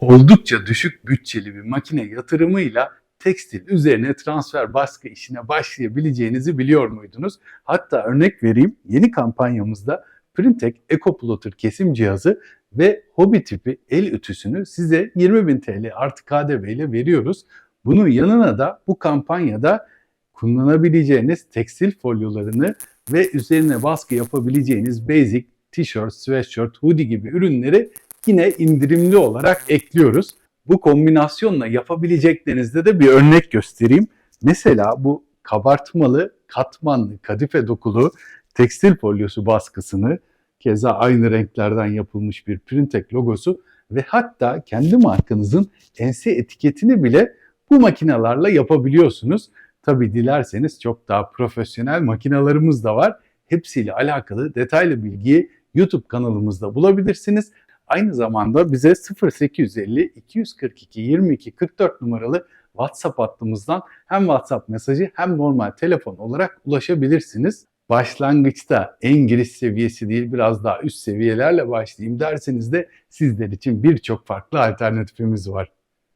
Oldukça düşük bütçeli bir makine yatırımıyla tekstil üzerine transfer baskı işine başlayabileceğinizi biliyor muydunuz? Hatta örnek vereyim yeni kampanyamızda Printek EcoPlotter kesim cihazı ve hobi tipi el ütüsünü size 20.000 TL artı KDV ile veriyoruz. Bunun yanına da bu kampanyada kullanabileceğiniz tekstil folyolarını ve üzerine baskı yapabileceğiniz basic, tişört, sweatshirt, hoodie gibi ürünleri yine indirimli olarak ekliyoruz. Bu kombinasyonla yapabileceklerinizde de bir örnek göstereyim. Mesela bu kabartmalı, katmanlı, kadife dokulu tekstil folyosu baskısını keza aynı renklerden yapılmış bir Printek logosu ve hatta kendi markanızın ense etiketini bile bu makinelerle yapabiliyorsunuz. Tabi dilerseniz çok daha profesyonel makinalarımız da var. Hepsiyle alakalı detaylı bilgiyi YouTube kanalımızda bulabilirsiniz. Aynı zamanda bize 0850 242 22 44 numaralı WhatsApp hattımızdan hem WhatsApp mesajı hem normal telefon olarak ulaşabilirsiniz. Başlangıçta en giriş seviyesi değil biraz daha üst seviyelerle başlayayım derseniz de sizler için birçok farklı alternatifimiz var.